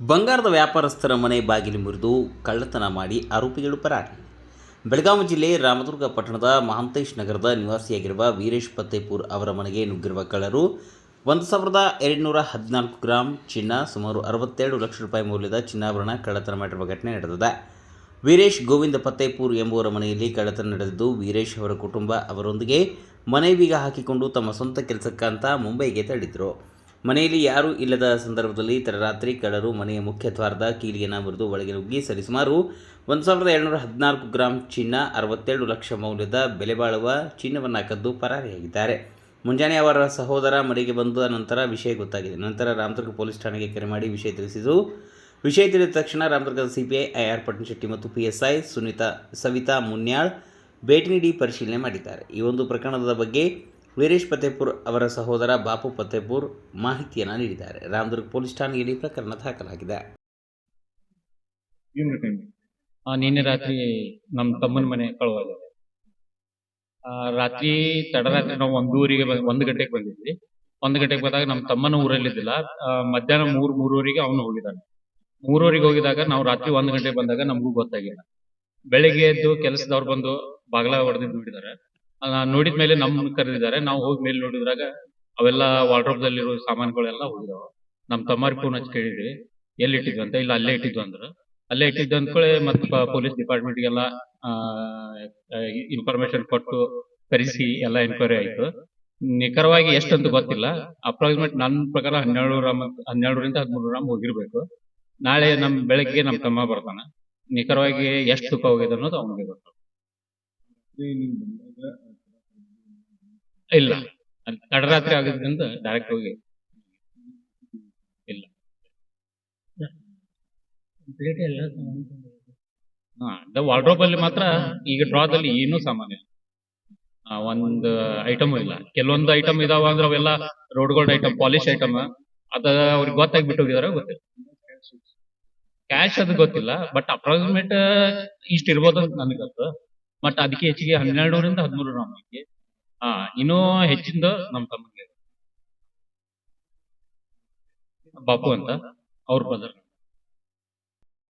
ಬಂಗಾರದ ವ್ಯಾಪಾರಸ್ಥರ ಮನೆ ಬಾಗಿಲು ಮುರಿದು ಕಳ್ಳತನ ಮಾಡಿ ಆರೋಪಿಗಳು ಪರಾರಿ. ಬೆಳಗಾವಿ ಜಿಲ್ಲೆ ರಾಮದುರ್ಗ ಪಟ್ಟಣದ ಮಹಾಂತೇಶ್ ನಗರದ ನಿವಾಸಿಯಾಗಿರುವ ವೀರೇಶ್ ಪತ್ತೇಪೂರ್ ಅವರ ಮನೆಗೆ ನುಗ್ಗಿರುವ ಕಳ್ಳರು ಒಂದು ಸಾವಿರದ ಎರಡುನೂರ ಹದಿನಾಲ್ಕು ಗ್ರಾಂ ಚಿನ್ನ, ಸುಮಾರು ಅರವತ್ತೆರಡು ಲಕ್ಷ ರೂಪಾಯಿ ಮೌಲ್ಯದ ಚಿನ್ನಾಭರಣ ಕಳ್ಳತನ ಮಾಡಿರುವ ಘಟನೆ ನಡೆದಿದೆ. ವೀರೇಶ್ ಗೋವಿಂದ ಪತ್ತೇಪೂರ್ ಎಂಬುವರ ಮನೆಯಲ್ಲಿ ಕಳ್ಳತನ ನಡೆದಿದ್ದು, ವೀರೇಶ್ ಅವರ ಕುಟುಂಬ ಅವರೊಂದಿಗೆ ಮನೆ ಬೀಗ ಹಾಕಿಕೊಂಡು ತಮ್ಮ ಸ್ವಂತ ಕೆಲಸಕ್ಕಂತ ಮುಂಬೈಗೆ ತೆರಳಿದ್ರು. ಮನೆಯಲ್ಲಿ ಯಾರೂ ಇಲ್ಲದ ಸಂದರ್ಭದಲ್ಲಿ ತಡರಾತ್ರಿ ಕಳ್ಳರು ಮನೆಯ ಮುಖ್ಯ ದ್ವಾರದ ಕೀಲಿಯನ್ನು ಮುರಿದು ಒಳಗೆ ನುಗ್ಗಿ ಸರಿಸುಮಾರು ಒಂದು ಸಾವಿರದ ಏಳ್ನೂರ ಹದಿನಾಲ್ಕು ಗ್ರಾಂ ಚಿನ್ನ, ಅರವತ್ತೆರಡು ಲಕ್ಷ ಮೌಲ್ಯದ ಬೆಲೆ ಬಾಳುವ ಚಿನ್ನವನ್ನು ಕದ್ದು ಪರಾರಿಯಾಗಿದ್ದಾರೆ. ಮುಂಜಾನೆ ಅವರ ಸಹೋದರ ಮನೆಗೆ ಬಂದ ನಂತರ ವಿಷಯ ಗೊತ್ತಾಗಿದೆ. ನಂತರ ರಾಮದುರ್ಗ ಪೊಲೀಸ್ ಠಾಣೆಗೆ ಕರೆ ಮಾಡಿ ವಿಷಯ ತಿಳಿಸಿದರು ವಿಷಯ ತಿಳಿದ ತಕ್ಷಣ ರಾಮದುರ್ಗದ ಸಿಪಿಐ, ಐಆರ್ ಪಟ್ಟಣಶೆಟ್ಟಿ ಮತ್ತು ಪಿಎಸ್ಐ ಸುನೀತಾ, ಸವಿತಾ ಮುನ್ಯಾಳ್ ಭೇಟಿ ನೀಡಿ ಪರಿಶೀಲನೆ ಮಾಡಿದ್ದಾರೆ. ಈ ಒಂದು ಪ್ರಕರಣದ ಬಗ್ಗೆ ವೀರೇಶ್ ಪತೇಪುರ್ ಅವರ ಸಹೋದರ ಬಾಪು ಫತೇಪುರ್ ಮಾಹಿತಿಯನ್ನು ನೀಡಿದ್ದಾರೆ. ರಾಮದುರ್ಗ ಪೊಲೀಸ್ ಠಾಣೆಯಲ್ಲಿ ಪ್ರಕರಣ ದಾಖಲಾಗಿದೆ. ನಿನ್ನೆ ರಾತ್ರಿ ನಮ್ಮ ತಮ್ಮನ ಮನೆ ಕಳುವಾಗಿದೆ. ಆ, ರಾತ್ರಿ ತಡರಾತ್ರಿ ನಾವು ಒಂದೂವರೆಗೆ ಒಂದು ಒಂದ್ ಗಂಟೆಗೆ ಬಂದಿದ್ವಿ. ಒಂದು ಗಂಟೆಗೆ ಬಂದಾಗ ನಮ್ಮ ತಮ್ಮನ ಊರಲ್ಲಿದ್ದಿಲ್ಲ. ಮಧ್ಯಾಹ್ನ ಮೂರ್ ಮೂರುವರೆಗೆ ಅವನು ಹೋಗಿದ್ದಾನೆ. ಮೂರುವರೆಗೆ ಹೋಗಿದಾಗ ನಾವು ರಾತ್ರಿ ಒಂದು ಗಂಟೆಗೆ ಬಂದಾಗ ನಮಗೂ ಗೊತ್ತಾಗಿಲ್ಲ. ಬೆಳಿಗ್ಗೆ ಎದ್ದು ಕೆಲಸದವ್ರು ಬಂದು ಬಾಗಲ ಹೊಡೆದಿದ್ದು ನೋಡಿದ್ದಾರೆ ನೋಡಿದ ಮೇಲೆ ನಮ್ ಕರೆದಿದ್ದಾರೆ. ನಾವು ಹೋಗಿ ಮೇಲೆ ನೋಡಿದ್ರಾಗ ಅವೆಲ್ಲ ವಾರ್ಡ್ರೋಬ್ ದಲ್ಲಿರೋ ಸಾಮಾನುಗಳೆಲ್ಲ ಹೋಗಿದಾವ. ನಮ್ ತಮ್ಮಾರಿ ಫೋನ್ ಹಚ್ಚಿ ಕೇಳಿದ್ವಿ. ಎಲ್ಲಿ ಇಟ್ಟಿದ್ವಿ ಅಂತ? ಇಲ್ಲ, ಅಲ್ಲೇ ಇಟ್ಟಿದ್ವಿ ಅಂದ್ರ. ಅಲ್ಲೇ ಇಟ್ಟಿದ್ದು ಅಂದ್ಕೊಳ್ಳಿ ಮತ್ತೆ ಪೊಲೀಸ್ ಡಿಪಾರ್ಟ್ಮೆಂಟ್ ಡಿಪಾರ್ಟ್ಮೆಂಟ್ಗೆಲ್ಲ ಇನ್ಫಾರ್ಮೇಶನ್ ಕೊಟ್ಟು ಕರೆಸಿ ಎಲ್ಲ ಎನ್ಕ್ವೈರಿ ಆಯ್ತು. ನಿಖರವಾಗಿ ಎಷ್ಟಂತ ಗೊತ್ತಿಲ್ಲ. ಅಪ್ರಾಕ್ಸಿಮೇಟ್ ನನ್ನ ಪ್ರಕಾರ ಹನ್ನೆರಡು ಗ್ರಾಮ್ ಹನ್ನೆರಡರಿಂದ ಹದಿಮೂರು ಗ್ರಾಮ್ ಹೋಗಿರ್ಬೇಕು. ನಾಳೆ ನಮ್ ಬೆಳಗ್ಗೆ ನಮ್ ತಮ್ಮ ಬರ್ತಾನ. ನಿಖರವಾಗಿ ಎಷ್ಟು ತುಪ್ಪ ಹೋಗಿದೆ ಅನ್ನೋದು ಅವನಿಗೆ ಗೊತ್ತು. ಇಲ್ಲ. ತಡರಾತ್ರಿ ಆಗಿದ್ರಿಂದ ಡೈರೆಕ್ಟ್ ಹೋಗಿ ಇಲ್ಲ. ಹಾ ವಾರ್ಡ್ರೋಬ್ ಅಲ್ಲಿ ಮಾತ್ರ ಈಗ ಡ್ರಾದಲ್ಲಿ ಏನೂ ಸಾಮಾನ್ಯ ಒಂದು ಐಟಮ್ ಇಲ್ಲ. ಕೆಲವೊಂದು ಐಟಮ್ ಇದಾವ ಅಂದ್ರೆ ಅವೆಲ್ಲ rolled gold item polish item ಅದ ಅವ್ರಿಗೆ ಗೊತ್ತಾಗಿ ಬಿಟ್ಟು ಹೋಗಿದಾರ ಗೊತ್ತಿಲ್ಲ. ಕ್ಯಾಶ್ ಅದು ಗೊತ್ತಿಲ್ಲ ಬಟ್ ಅಪ್ರಾಕ್ಸಿಮೇಟ್ ಇಷ್ಟ ಇರ್ಬೋದು ಅಂತ ನನಗೆ ಗೊತ್ತು. ಬಟ್ ಅದಕ್ಕೆ ಹೆಚ್ಚಿಗೆ ಹನ್ನೆರಡು ಹದಿಮೂರು ಗ್ರಾಮ್ ಹಾ ಇನ್ನೂ ಹೆಚ್ಚಿಂದ ನಮ್ಮ ತಮ್ಮಗೆ ಬಾಪು ಅಂತ ಅವ್ರ ಬ್ರದರ್